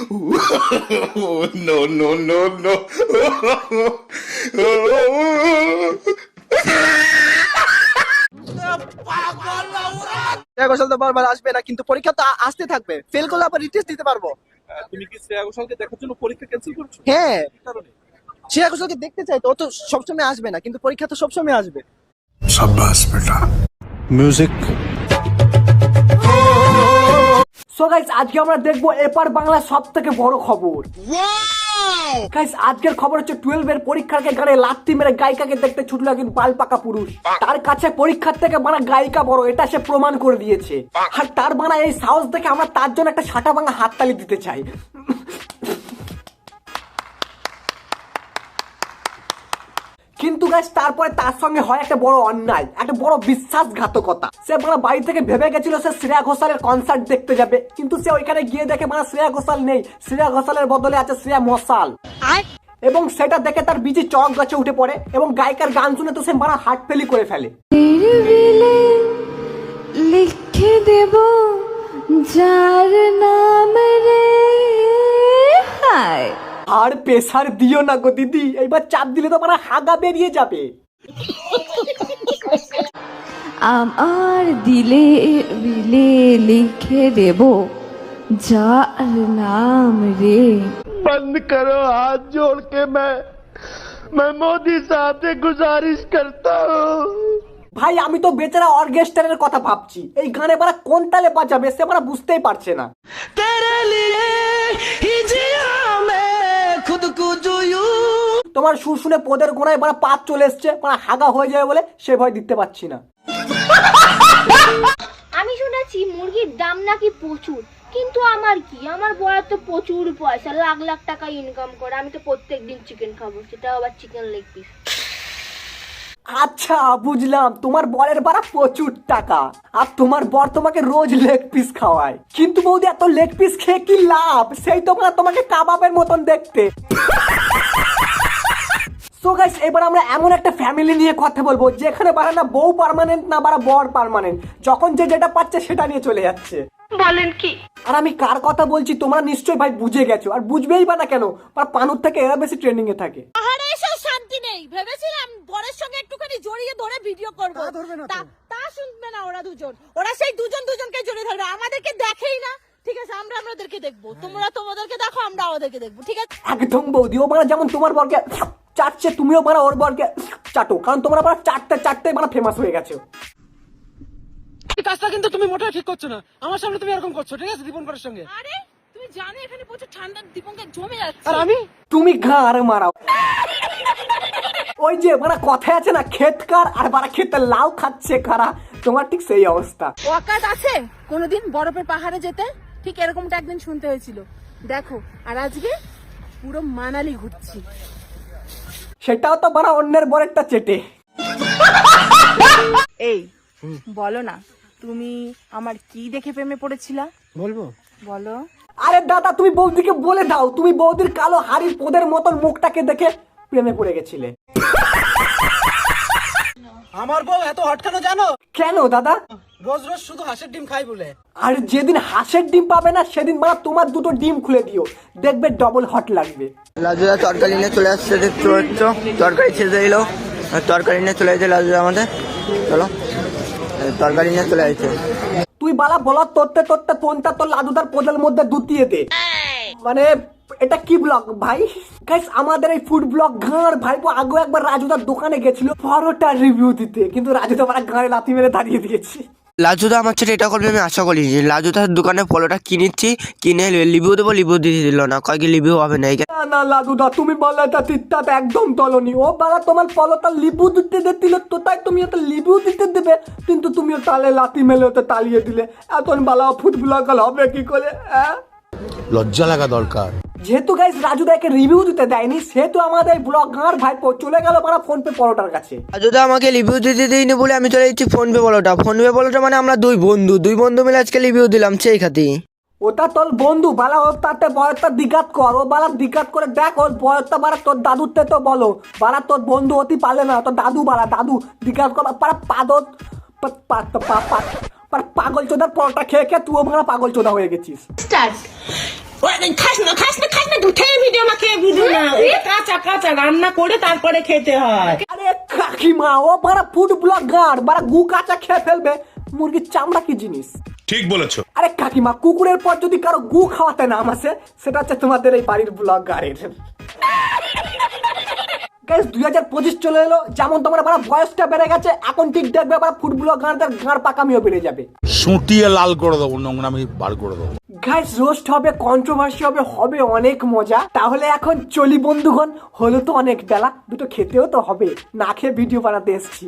no, no, no, no. Shreya তো বারবার আসবে না কিন্তু পরীক্ষা তো আসতে থাকবে। ফেল করলে আবার রিটেস্ট দিতে পারব। হ্যাঁ, তুমি কি শ্রেয়া ঘোষালকে দেখার জন্য পরীক্ষা ক্যান্সেল করছ? হ্যাঁ। শ্রেয়া ঘোষালকে দেখতে চাই তো ও তো সবসময় আসবে না কিন্তু পরীক্ষা তো সবসময় আসবে। সাব্বাস বেটা। মিউজিক সো গাইস আজকে আমরা দেখব এপার বাংলার সব থেকে বড় খবর। গাইস আজকের খবর হচ্ছে টুয়েলভ এর পরীক্ষার আগে গানে লাত্তি মেরে গায়িকাকে দেখতে ছুটলো একজন বাল পাকা পুরুষ। তার কাছে পরীক্ষার থেকে মানে গায়িকা বড় এটা সে প্রমাণ করে দিয়েছে। আর তার বানা এই সাহস দেখে আমরা তার জন্য একটা সাটা ভাঙা হাততালি দিতে চাই। গাছ তারপরে তার সঙ্গে হয় একটা বড় অন্যায় একটা বড় বিশ্বাসঘাতকতা। সে মানে বাড়ি থেকে ভেবে গেছিল সে শ্রেয়া ঘোষালের কনসার্ট দেখতে যাবে। কিন্তু সে ওইখানে গিয়ে দেখে মানে শ্রেয়া ঘোষাল নেই। শ্রেয়া ঘোষালের বদলে আছে শ্রেয়া মশাল। এবং সেটা দেখে তার বিজি চক গাছে উঠে পড়ে এবং গায়িকার গান শুনে তো সে মারা হার্ট ফেলি করে ফেলে। লিখে দেব যার নাম আর প্রেসার দিও না গো দিদি এইবার চাপ দিলে তো মানে হাগা বেরিয়ে যাবে আমার দিলে বিলে লিখে দেব যার নাম রে बंद करो हाथ जोड़ के मैं मैं मोदी साहब से गुजारिश करता हूँ ভাই আমি তো বেচারা অর্কেস্ট্রারের কথা ভাবছি এই গানে বারা কোন তালে বাজাবে সে বারা বুঝতেই পারছে না তোমার সুর শুনে পদের গোড়ায় বারা পাত চলে এসছে মানে হাগা হয়ে যাবে বলে সে ভয় দিতে পারছি না। আমি শুনেছি মুরগির দাম নাকি প্রচুর কিন্তু আমার কি? আমার বড় তো প্রচুর পয়সা লাখ লাখ টাকা ইনকাম করে। আমি তো প্রত্যেক দিন চিকেন খাব সেটা আবার চিকেন লেগ পিস আচ্ছা বুঝলাম তোমার বরের বারা প্রচুর টাকা আর তোমার বর তোমাকে রোজ লেগ পিস খাওয়ায়। কিন্তু বৌদি এত লেগ পিস খেয়ে কি লাভ? সেই তো তোমাকে কাবাবের মতন দেখতে। সো গাইস এবার আমরা এমন একটা ফ্যামিলি নিয়ে কথা বলব যেখানে বারা না বউ পার্মানেন্ট না বারা বর পার্মানেন্ট যখন যে যেটা পাচ্ছে সেটা নিয়ে চলে যাচ্ছে। বলেন কি? আর আমি কার কথা বলছি তোমরা নিশ্চয়ই ভাই বুঝে গেছো। আর বুঝবেই বা না কেন আর পানুর থেকে এরা বেশি ট্রেন্ডিং এ থাকে। আহারে এসব শান্তি নেই। ভেবেছিলাম বরের সঙ্গে একটুখানি জড়িয়ে ধরে ভিডিও করব। তা তা। শুনবে না ওরা দুজন। ওরা সেই দুজন দুজনকে জড়িয়ে ধরবে। আমাদেরকে দেখেই না। ঠিক আছে আমরা আমাদেরকে দেখব। তোমরা তোমাদেরকে দেখো আমরা আমাদেরকে দেখব। ঠিক আছে? একদম বৌদি ও মানে যেমন তোমার বরকে চাটছে তুমিও মানে ওর বরকে চাটো। কারণ তোমরা মানে চারটে চারটে মানে ফেমাস হয়ে গেছো। এই কাজটা কিন্তু তুমি মোটেও ঠিক করছ না। আমার সামনে তুমি এরকম করছ ঠিক আছে দীপন করার সঙ্গে? আরে তুমি জানো এখানে প্রচুর ঠান্ডা দীপনকে জমে যাচ্ছে। আর আমি? তুমি ঘাড় মারাও। ওই যে মানে কথায় আছে না ক্ষেত কার আর বারা খেতে লাউ খাচ্ছে কারা? তোমার ঠিক সেই অবস্থা। ওয়াকাত আছে কোনোদিন বরফের পাহাড়ে যেতে? ঠিক এরকমটা একদিন শুনতে হয়েছিল। দেখো আর আজকে পুরো মানালি ঘুরছি। সেটাও তো বারা অন্যের বরেরটা চেটে। এই বলো না তুমি আমার কি দেখে প্রেমে পড়েছিলা? বলব? বলো। আরে দাদা তুমি বৌদিকে বলে দাও তুমি বৌদির কালো হাড়ির পোদের মতন মুখটাকে দেখে প্রেমে পড়ে গেছিলে। আমার বউ এত হটকানো জানো? কেন দাদা? রোজ রোজ শুধু হাঁসের ডিম খাই বলে। আর যেদিন হাঁসের ডিম পাবে না সেদিন মানে তোমার দুটো ডিম খুলে দিও। দেখবে ডবল হট লাগবে। লাজুদা তরকারি নিয়ে চলে আসছে দেখতে পাচ্ছ? তরকারি ছেড়ে দিল। তরকারি নিয়ে চলে আসছে লাজুদা আমাদের। চলো। তরকারি নিয়ে চলে আসছে। তুই বালা বলা তোরতে তোরতে ফোনটা তোর লাদুদার পোদের মধ্যে দুতিয়ে দে। মানে এটা কি ব্লগ ভাই? গাইস আমাদের এই ফুড ব্লগ গাঁর ভাইপো আগেও একবার রাজুদার দোকানে গেছিল পরোটার রিভিউ দিতে। কিন্তু রাজুদা মানে গাঁড়ে লাথি মেরে দাঁড়িয়ে দিয়েছে। লাজুদা আমার ছেলে এটা করবে আমি আশা করিনি লাজুদার দোকানে ফলোটা কিনেছি কিনে লিভিউ দেবো লিভিউ দিয়ে দিল না। কয়েক লিভিউ হবে না না না লাদুদা তুমি বলাটা তিত্তাত একদম তলনি ও বালা তোমার পলটা লিবু দিতে দিল তো তাই তুমি ওটা লিবু দিতে দেবে। কিন্তু তুমি তালে লাথি মেলে ওটা তালিয়ে দিলে। এখন বালা ফুড ব্লগ হবে কি করে হ্যাঁ? লজ্জা লাগা দরকার। যেহেতু গাইস রাজুদাকে রিভিউ দিতে দেয়নি সেহেতু আমাদের ব্লগ ভাই চলে গেল মারা ফোন পে পরোটার কাছে। লাজুদা আমাকে রিভিউ দিতে দিইনি বলে আমি চলে যাচ্ছি ফোনপে বলোটা ফোনপে বলোটা মানে আমরা দুই বন্ধু। দুই বন্ধু মিলে আজকে রিভিউ দিলাম সেই খাতি। ওটা তোর বন্ধু বালা ওর তাতে বয়সটা দিঘাত কর। ও বালা দিঘাত করে দেখ ওর বয়সটা বাড়া তোর দাদুর তো বলো। বাড়া তোর বন্ধু অতি পারলে না তোর দাদু বাড়া দাদু দিঘাত কর। পাড়া পাদর পা- পা- পা- পা- পা- পাগল চোদার পরোটা খেয়ে খেয়ে তুইও ভাড়া পাগল চোদা হয়ে গেছিস। স্টার্ট খাস না কাঁচা কাঁচা রান্না করে তারপরে খেতে হয়। আরে কাকিমা ও বারা ফুড ব্লগার বারা গু কাঁচা খেয়ে ফেলবে। মুরগির চামড়া কি জিনিস? ঠিক বলেছ। আরে কাকিমা কুকুরের পর যদি কারও গু খাওয়াতে নাম আছে সেটা হচ্ছে তোমাদের এই বাড়ির ব্লগারের গাইস দুই হাজার পঁচিশ চলে এলো যেমন তোমার বারা বয়সটা বেড়ে গেছে এখন ঠিক দেখবে আবার ফুড ব্লগারদের গাঁড় পাকামিও বেড়ে যাবে। সুটিয়ে লাল করে দেবো নোংরামি বার করে দেবো। গাইস রোস্ট হবে কন্ট্রোভার্সি হবে হবে অনেক মজা। তাহলে এখন চলি বন্ধুগণ, হলো তো অনেক বেলা, দুটো খেতেও তো হবে। না খেয়ে ভিডিও বানাতে এসছি।